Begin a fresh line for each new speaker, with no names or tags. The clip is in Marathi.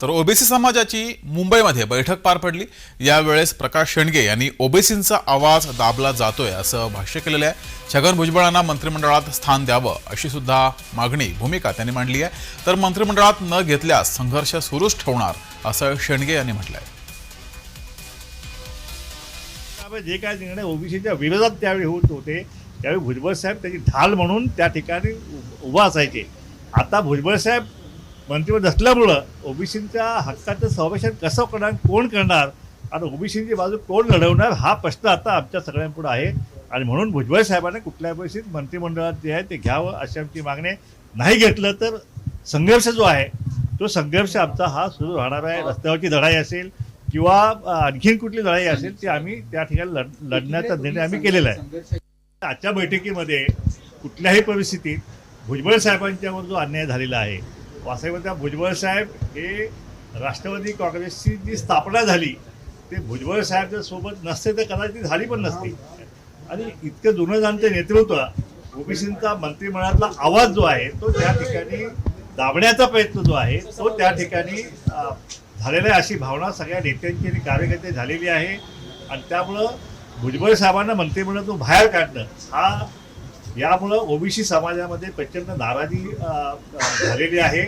तर ओबीसी समाजाची मुंबईमध्ये बैठक पार पडली. यावेळेस प्रकाश शेंडगे यांनी ओबीसींचा आवाज दाबला जातोय असं भाष्य केलेलं आहे. छगन भुजबळांना मंत्रिमंडळात स्थान द्यावं अशी सुद्धा मागणी भूमिका त्यांनी मांडली आहे. तर मंत्रिमंडळात न घेतल्यास संघर्ष सुरूच ठेवणार असं शेंडगे यांनी म्हटलंय.
त्यामुळे जे काय निर्णय ओबीसीच्या विरोधात त्यावेळी होत होते त्यावेळी भुजबळ साहेब त्याची ढाल म्हणून त्या ठिकाणी उभा असायचे. आता भुजबळ साहेब मंत्रिपद असल्यामुळं ओबीसींच्या हक्काचं संरक्षण कसं करणार कोण करणार? आणि ओबीसींची बाजू कोण लढवणार? हा प्रश्न आता आमच्या सगळ्यांपुढे आहे. आणि म्हणून भुजबळ साहेबांनी कुठल्या परिस्थितीत मंत्रिमंडळात जे आहे ते घ्यावं अशी आमची मागणी नाही घेतलं तर संघर्ष जो आहे तो संघर्ष आमचा हा सुरू राहणार आहे. रस्त्यावरची लढाई असेल किंवा आणखीन कुठली लढाई असेल ती आम्ही त्या ठिकाणी लढ लढण्याचा निर्णय आम्ही केलेला आहे. आजच्या बैठकीमध्ये कुठल्याही परिस्थितीत भुजबळ साहेबांच्यावर जो अन्याय झालेला आहे वास्तविकता भुजबळ साहेब हे राष्ट्रवादी काँग्रेसची जी स्थापना झाली ते भुजबळ साहेब जर सोबत नसते तर कदाचित झाली पण नसती. आणि इतकं जुनं जाणते नेतृत्व ओबीसींचा मंत्रिमंडळातला आवाज जो आहे तो त्या ठिकाणी दाबण्याचा प्रयत्न जो आहे तो त्या ठिकाणी झालेला आहे अशी भावना सगळ्या नेत्यांची आणि कार्यकर्ते झालेली आहे. आणि त्यामुळं भुजबळ साहेबांना मंत्रिमंडळातून बाहेर काढणं हा यामुळं ओबीसी समाजामध्ये प्रचंड नाराजी झालेली आहे.